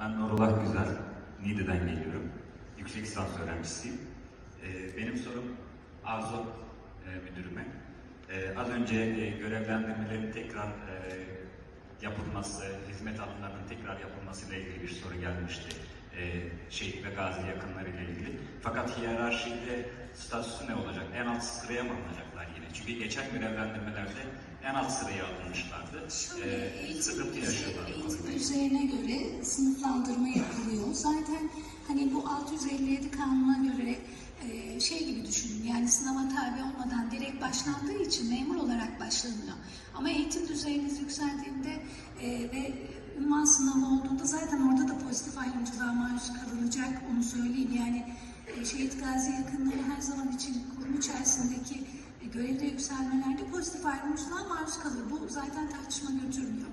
Ben Nurullah Güzel, Niğde'den geliyorum. Yüksek lisans öğrencisiyim. Ee, benim sorum Arzu e, müdürüme. Ee, az önce e, görevlendirmelerin tekrar e, yapılması, hizmet alanlarının tekrar yapılması ile ilgili bir soru gelmişti. Ee, şehit ve gazi yakınları ile ilgili. Fakat hiyerarşide statüsü ne olacak? En alt sıraya mı alınacaklar yine? Çünkü geçen görevlendirmelerde en alt sıraya alınmışlardı. Ee, sıkıntı yaşıyorlar. Düzeyine göre sınıflandırma yapılıyor. Zaten hani bu 657 kanuna göre e, şey gibi düşünün yani sınava tabi olmadan direkt başlandığı için memur olarak başlanıyor. Ama eğitim düzeyiniz yükseldiğinde e, ve ünvan sınavı olduğunda zaten orada da pozitif ayrımcılığa maruz kalınacak onu söyleyeyim. Yani e, şehit gazi yakınları her zaman için kurum içerisindeki e, görevde yükselmelerde pozitif ayrımcılığa maruz kalır. Bu zaten tartışma götürmüyor.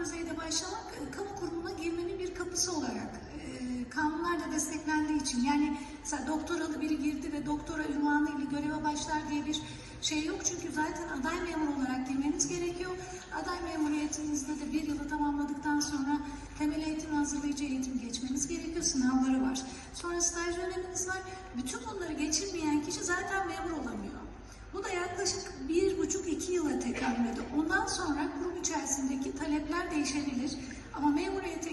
Düzeyde başlamak e, kamu kurumuna girmenin bir kapısı olarak e, kanunlar da desteklendiği için yani mesela doktoralı biri girdi ve doktora ünvanı ile göreve başlar diye bir şey yok. Çünkü zaten aday memur olarak girmeniz gerekiyor. Aday memuriyetinizde de bir yılı tamamladıktan sonra temel eğitim hazırlayıcı eğitim geçmeniz gerekiyor. Sınavları var. Sonra staj döneminiz var. Bütün bunları geçirmeyen kişi zaten memur olamıyor. Bu da yaklaşık bir buçuk iki yıla tekamül ediyor. Ondan sonra kurum içerisindeki talepler değişebilir. Ama memuriyete